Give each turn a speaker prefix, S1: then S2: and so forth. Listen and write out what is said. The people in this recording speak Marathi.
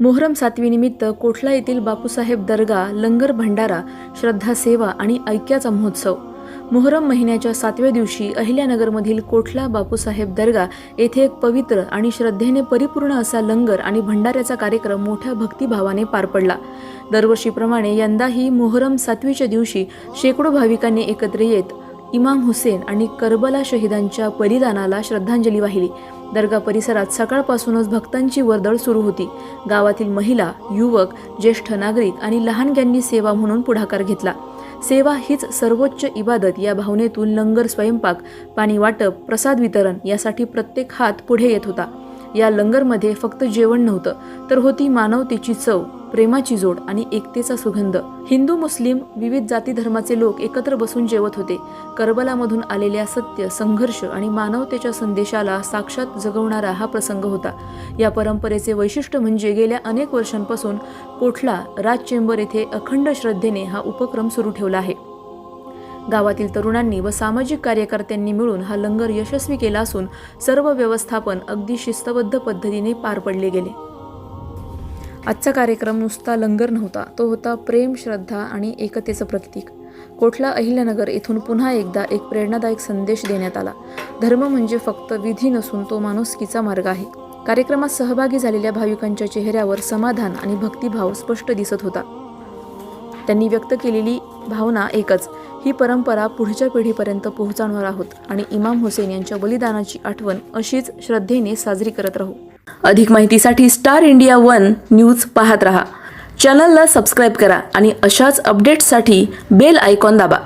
S1: मोहरम सातवीनिमित्त कोठला येथील बापूसाहेब दर्गा लंगर भंडारा श्रद्धा सेवा आणि ऐक्याचा महोत्सव? मोहरम महिन्याच्या सातव्या दिवशी अहिल्यानगरमधील कोठला बापूसाहेब दर्गा येथे एक पवित्र आणि श्रद्धेने परिपूर्ण असा लंगर आणि भंडाऱ्याचा कार्यक्रम मोठ्या भक्तिभावाने पार पडला. दरवर्षीप्रमाणे यंदाही मोहरम सातवीच्या दिवशी शेकडो भाविकांनी एकत्र येत इमाम हुसेन आणि करबला शहीदांच्या बलिदानाला श्रद्धांजली वाहिली. दर्गा परिसरात सकाळपासूनच भक्तांची वर्दळ सुरू होती. गावातील महिला युवक ज्येष्ठ नागरिक आणि लहानग्यांनी सेवा म्हणून पुढाकार घेतला. सेवा हीच सर्वोच्च इबादत या भावनेतून लंगर स्वयंपाक पाणी वाटप प्रसाद वितरण यासाठी प्रत्येक हात पुढे येत होता. या लंगरमध्ये फक्त जेवण नव्हतं तर होती मानवतेची चव प्रेमाची जोड आणि एकतेचा सुगंध. हिंदू मुस्लिम विविध जाती धर्माचे लोक एकत्र बसून जेवत होते. करबलामधून आलेल्या सत्य संघर्ष आणि मानवतेच्या संदेशाला साक्षात जगवणारा हा प्रसंग होता. या परंपरेचे वैशिष्ट्य म्हणजे गेल्या अनेक वर्षांपासून कोठला राज चेंबर येथे अखंड श्रद्धेने हा उपक्रम सुरू ठेवला आहे. गावातील तरुणांनी व सामाजिक कार्यकर्त्यांनी मिळून हा लंगर यशस्वी केला असून सर्व व्यवस्थापन अगदी शिस्तबद्ध पद्धतीने पार पडले गेले. आजचा कार्यक्रम नुसता लंगर नव्हता तो होता प्रेम श्रद्धा आणि एकतेचं प्रतीक. कोठला अहिल्यानगर येथून पुन्हा एकदा एक प्रेरणादायक संदेश देण्यात आला. धर्म म्हणजे फक्त विधी नसून तो माणुसकीचा मार्ग आहे. कार्यक्रमात सहभागी झालेल्या भाविकांच्या चेहऱ्यावर समाधान आणि भक्तिभाव स्पष्ट दिसत होता. त्यांनी व्यक्त केलेली भावना एकच. ही परंपरा पुढच्या पिढीपर्यंत पोहोचवणार आहोत आणि इमाम हुसेन यांच्या बलिदानाची आठवण अशीच श्रद्धेने साजरी करत राहू. अधिक माहितीसाठी स्टार इंडिया वन न्यूज पाहत रहा. चॅनलला सबस्क्राईब करा आणि अशाच अपडेट्ससाठी बेल आयकॉन दाबा.